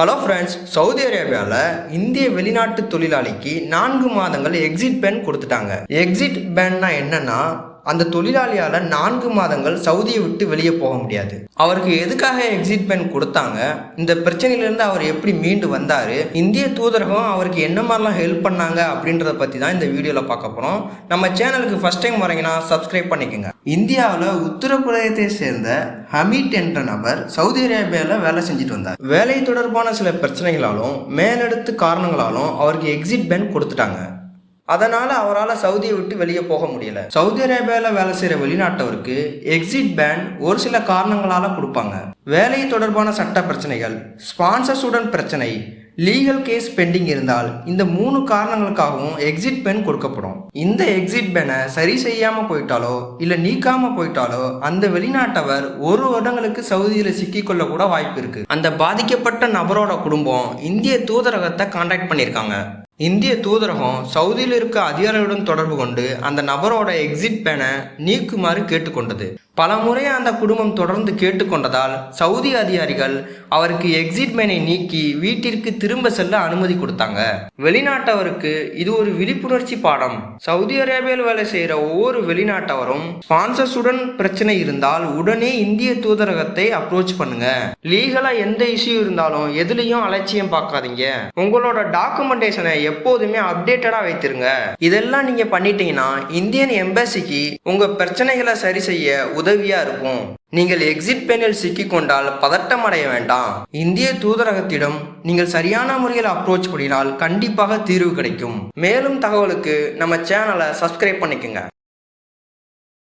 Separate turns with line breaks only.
Hello friends Saudi அரேபியாவில் இந்திய வெளிநாட்டு தொழிலாளிக்கு நான்கு மாதங்கள் எக்ஸிட் பேன் கொடுத்துட்டாங்க. எக்ஸிட் பேன்னா என்னன்னா அந்த தொழிலாளியால் நான்கு மாதங்கள் சவுதியை விட்டு வெளியே போக முடியாது. அவருக்கு எதுக்காக எக்ஸிட் பேன் கொடுத்தாங்க? இந்த பிரச்சனையிலேருந்து அவர் எப்படி மீண்டு வந்தார்? இந்திய தூதரகம் அவருக்கு என்ன மாதிரிலாம் ஹெல்ப் பண்ணாங்க அப்படின்றத பற்றி தான் இந்த வீடியோவில் பார்க்க போகிறோம் நம்ம சேனலுக்கு ஃபஸ்ட் டைம் வரீங்கன்னா சப்ஸ்கிரைப் பண்ணிக்கோங்க. இந்தியாவில் உத்தரப்பிரதேசத்தை சேர்ந்த ஹமீட் என்ற நபர் சவுதி அரேபியாவில் வேலை செஞ்சுட்டு வந்தார். வேலை தொடர்பான சில பிரச்சனைகளாலும் மேலெடுத்து காரணங்களாலும் அவருக்கு எக்ஸிட் பேன் கொடுத்துட்டாங்க. அதனால் அவரால் சவுதியை விட்டு வெளியே போக முடியல. சவுதி அரேபியாவில் வேலை செய்கிற வெளிநாட்டவருக்கு எக்ஸிட் பேன் ஒரு சில காரணங்களால் கொடுப்பாங்க. வேலை தொடர்பான சட்ட பிரச்சனைகள் ஸ்பான்சர்ஸுடன் பிரச்சனை லீகல் கேஸ் பெண்டிங் இருந்தால் இந்த மூணு காரணங்களுக்காகவும் எக்ஸிட் பேன் கொடுக்கப்படும். இந்த எக்ஸிட் பேனை சரி செய்யாமல் போயிட்டாலோ இல்லை நீக்காமல் போயிட்டாலோ அந்த வெளிநாட்டவர் ஒரு வருடங்களுக்கு சவுதியில் சிக்கிக்கொள்ள கூட வாய்ப்பு இருக்குது அந்த பாதிக்கப்பட்ட நபரோட குடும்பம் இந்திய தூதரகத்தை காண்டாக்ட் பண்ணியிருக்காங்க. இந்திய தூதரகம் சவுதியில் இருக்க அதிகாரிகளுடன் தொடர்பு கொண்டு அந்த நபரோட எக்ஸிட் பேனை நீக்குமாறு கேட்டுக்கொண்டது. பல முறை அந்த குடும்பம் தொடர்ந்து கேட்டுக்கொண்டதால் சவுதி அதிகாரிகள் அவருக்கு எக்ஸிட் பேனை நீக்கி வீட்டிற்கு திரும்ப செல்ல அனுமதி கொடுத்தாங்க. வெளிநாட்டவருக்கு இது ஒரு விழிப்புணர்ச்சி பாடம். சவுதி அரேபியாவில் வேலை செய்கிற ஒவ்வொரு வெளிநாட்டவரும் ஸ்பான்சர்ஸுடன் பிரச்சனை இருந்தால் உடனே இந்திய தூதரகத்தை அப்ரோச் பண்ணுங்க. லீகலா எந்த இஷ்யூ இருந்தாலும் எதுலேயும் அலட்சியம் பார்க்காதீங்க. உங்களோட டாக்குமெண்டேஷனை எப்போதுமே அப்டேட்டடா வைத்திருங்க. இதெல்லாம் நீங்க பண்ணிட்டீங்கன்னா இந்தியன் எம்பசிக்கு உங்க பிரச்சனைகளை சரி செய்ய உதவியா இருக்கும். நீங்கள் எக்ஸிட் பேனில் சிக்கிக்கொண்டால் பதட்டம் அடைய வேண்டாம். இந்திய தூதரகத்திடம் நீங்கள் சரியான முறையில் அப்ரோச் பண்ணினால் கண்டிப்பாக தீர்வு கிடைக்கும். மேலும் தகவலுக்கு நம்ம சேனலை சப்ஸ்கிரைப் பண்ணிக்கோங்க.